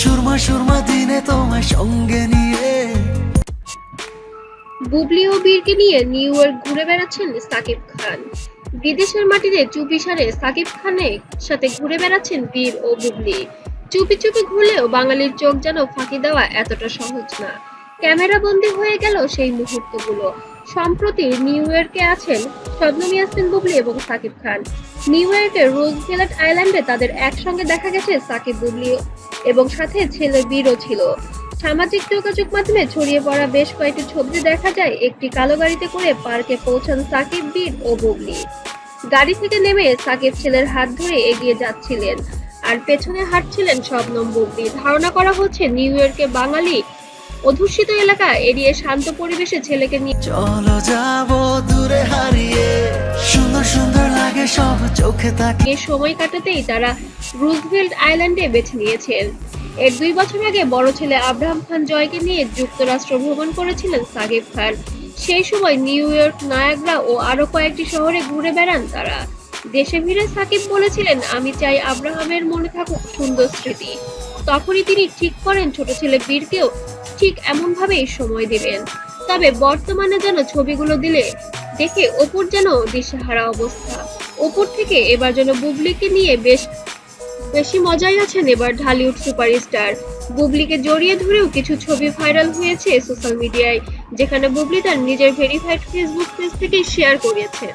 সুরমা সুরমা দিনে তোমায় সঙ্গে নিয়ে। বুবলি ও বীরকে নিয়ে নিউ ইয়র্ক ঘুরে বেড়াচ্ছেন সাকিব খান। বিদেশের মাটিতে চুপি সারে সাকিব খানের সাথে ঘুরে বেড়াচ্ছেন বীর ও বুবলি। চুপি চুপি ঘুরলেও বাঙালির চোখ যেন ফাঁকি দেওয়া এতটা সহজ না। ক্যামেরা বন্দী হয়ে গেল সেই মুহূর্তগুলো। সম্প্রতি নিউ ইয়র্কে আছেন ইয়াসমিন বুবলি এবং সাকিব খান। নিউ ইয়র্কের রোজভেলাট আইল্যান্ডে তাদের একসঙ্গে দেখা গেছে সাকিব বুবলি এবং সাথে ছেলে বীরও ছিল। সামাজিক যোগাযোগ মাধ্যমে ছড়িয়ে পড়া বেশ কয়েকটি ছবি দেখা যায়। একটি কালো গাড়িতে করে পার্কে পৌঁছান সাকিব বীর ও বুবলি। গাড়ি থেকে নেমে সাকিব ছেলের হাত ধরে এগিয়ে যাচ্ছিলেন আর পেছনে হাঁটছিলেন শবনম বুবলি। ধারণা করা হচ্ছে নিউ ইয়র্কে বাঙালি অধুষিত এলাকা এড়িয়ে শান্ত পরিবেশে ছেলেকে নিয়ে চলো যাব দূরে লাগে সব চোখে তাকে সময় কাটাতেই তারা রুজভেল্ট আইল্যান্ডে বেছে নিয়েছেন। এর দুই বছর আগে বড় ছেলে আব্রাহাম খান জয়কে নিয়ে যুক্তরাষ্ট্র ভ্রমণ করেছিলেন সাকিব খান। সেই সময় নিউ ইয়র্ক, নায়াগ্রা ও আরও কয়েকটি শহরে ঘুরে বেড়ান তারা। দেশে ফিরে সাকিব বলেছিলেন, আমি চাই আব্রাহামের মনে থাকুক সুন্দর স্মৃতি। তখনই তিনি ঠিক করেন, ছোট ছেলে বীরকেও ঠিক এমনভাবেই সময় দিবেন। তবে বর্তমানে যেন ছবিগুলো দিলে দেখে অপুর যেন দিশেহারা অবস্থা। অপুর থেকে এবার যেন বুবলিকে নিয়ে বেশ, বেশি মজাই আছেন এবার ঢালিউড সুপারস্টার। বুবলিকে জড়িয়ে ধরেও কিছু ছবি ভাইরাল হয়েছে সোশ্যাল মিডিয়ায়, যেখানে বুবলি তার নিজের ভেরিফাইড ফেসবুক পেজ থেকে শেয়ার করেছেন